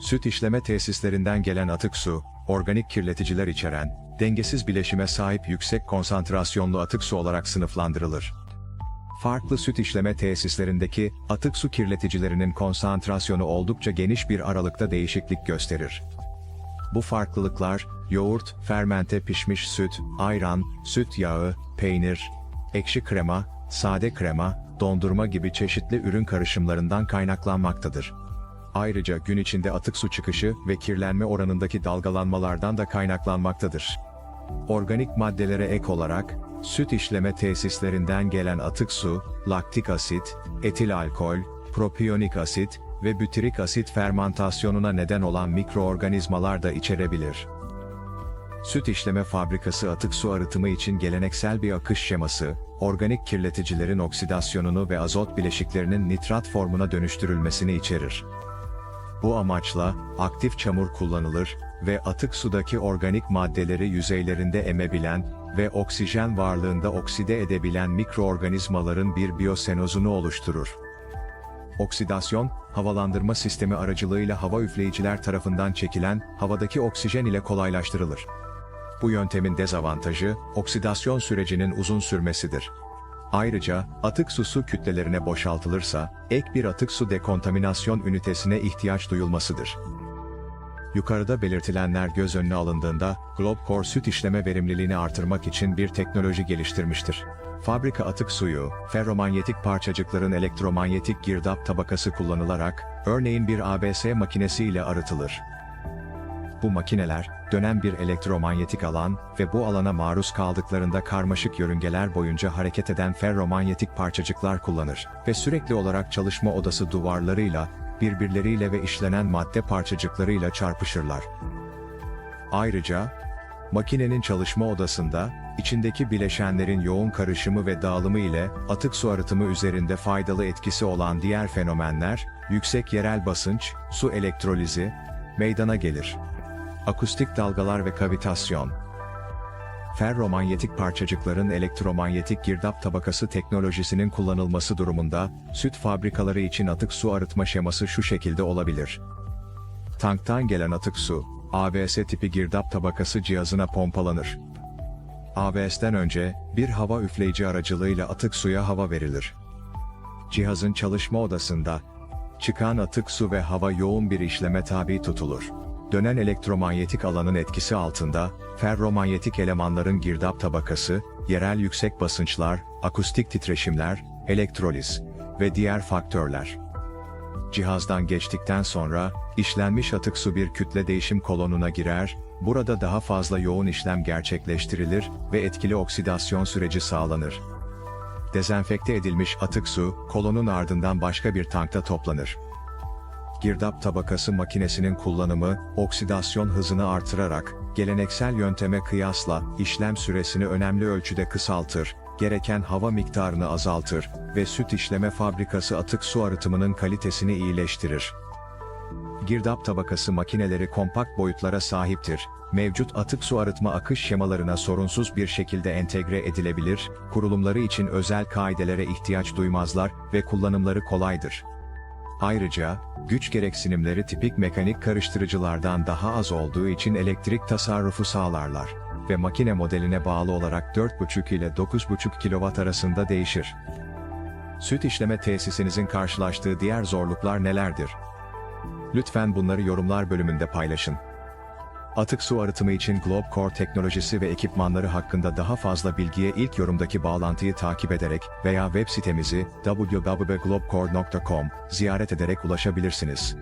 Süt işleme tesislerinden gelen atık su, organik kirleticiler içeren, dengesiz bileşime sahip yüksek konsantrasyonlu atık su olarak sınıflandırılır. Farklı süt işleme tesislerindeki atık su kirleticilerinin konsantrasyonu oldukça geniş bir aralıkta değişiklik gösterir. Bu farklılıklar, yoğurt, fermente pişmiş süt, ayran, süt yağı, peynir, ekşi krema, sade krema, dondurma gibi çeşitli ürün karışımlarından kaynaklanmaktadır. Ayrıca gün içinde atık su çıkışı ve kirlenme oranındaki dalgalanmalardan da kaynaklanmaktadır. Organik maddelere ek olarak, süt işleme tesislerinden gelen atık su, laktik asit, etil alkol, propiyonik asit ve bütürik asit fermantasyonuna neden olan mikroorganizmalar da içerebilir. Süt işleme fabrikası atık su arıtımı için geleneksel bir akış şeması, organik kirleticilerin oksidasyonunu ve azot bileşiklerinin nitrat formuna dönüştürülmesini içerir. Bu amaçla aktif çamur kullanılır ve atık sudaki organik maddeleri yüzeylerinde emebilen ve oksijen varlığında okside edebilen mikroorganizmaların bir biyosenozunu oluşturur. Oksidasyon, havalandırma sistemi aracılığıyla hava üfleyiciler tarafından çekilen havadaki oksijen ile kolaylaştırılır. Bu yöntemin dezavantajı, oksidasyon sürecinin uzun sürmesidir. Ayrıca, atık su su kütlelerine boşaltılırsa, ek bir atık su dekontaminasyon ünitesine ihtiyaç duyulmasıdır. Yukarıda belirtilenler göz önüne alındığında, Globcore süt işleme verimliliğini artırmak için bir teknoloji geliştirmiştir. Fabrika atık suyu, ferromanyetik parçacıkların elektromanyetik girdap tabakası kullanılarak, örneğin bir ABS makinesi ile arıtılır. Bu makineler, dönen bir elektromanyetik alan ve bu alana maruz kaldıklarında karmaşık yörüngeler boyunca hareket eden ferromanyetik parçacıklar kullanır ve sürekli olarak çalışma odası duvarlarıyla, birbirleriyle ve işlenen madde parçacıklarıyla çarpışırlar. Ayrıca, makinenin çalışma odasında, içindeki bileşenlerin yoğun karışımı ve dağılımı ile atık su arıtımı üzerinde faydalı etkisi olan diğer fenomenler, yüksek yerel basınç, su elektrolizi, meydana gelir. Akustik dalgalar ve kavitasyon. Ferromanyetik parçacıkların elektromanyetik girdap tabakası teknolojisinin kullanılması durumunda, süt fabrikaları için atık su arıtma şeması şu şekilde olabilir. Tanktan gelen atık su, AVS tipi girdap tabakası cihazına pompalanır. AVS'den önce, bir hava üfleyici aracılığıyla atık suya hava verilir. Cihazın çalışma odasında, çıkan atık su ve hava yoğun bir işleme tabi tutulur. Dönen elektromanyetik alanın etkisi altında, ferromanyetik elemanların girdap tabakası, yerel yüksek basınçlar, akustik titreşimler, elektroliz ve diğer faktörler. Cihazdan geçtikten sonra, işlenmiş atık su bir kütle değişim kolonuna girer, burada daha fazla yoğun işlem gerçekleştirilir ve etkili oksidasyon süreci sağlanır. Dezenfekte edilmiş atık su, kolonun ardından başka bir tankta toplanır. Girdap tabakası makinesinin kullanımı, oksidasyon hızını artırarak, geleneksel yönteme kıyasla işlem süresini önemli ölçüde kısaltır, gereken hava miktarını azaltır ve süt işleme fabrikası atık su arıtımının kalitesini iyileştirir. Girdap tabakası makineleri kompakt boyutlara sahiptir. Mevcut atık su arıtma akış şemalarına sorunsuz bir şekilde entegre edilebilir, kurulumları için özel kaidelere ihtiyaç duymazlar ve kullanımları kolaydır. Ayrıca, güç gereksinimleri tipik mekanik karıştırıcılardan daha az olduğu için elektrik tasarrufu sağlarlar ve makine modeline bağlı olarak 4,5 ile 9,5 kW arasında değişir. Süt işleme tesisinizin karşılaştığı diğer zorluklar nelerdir? Lütfen bunları yorumlar bölümünde paylaşın. Atık su arıtımı için Globcore teknolojisi ve ekipmanları hakkında daha fazla bilgiye ilk yorumdaki bağlantıyı takip ederek veya web sitemizi www.globcore.com ziyaret ederek ulaşabilirsiniz.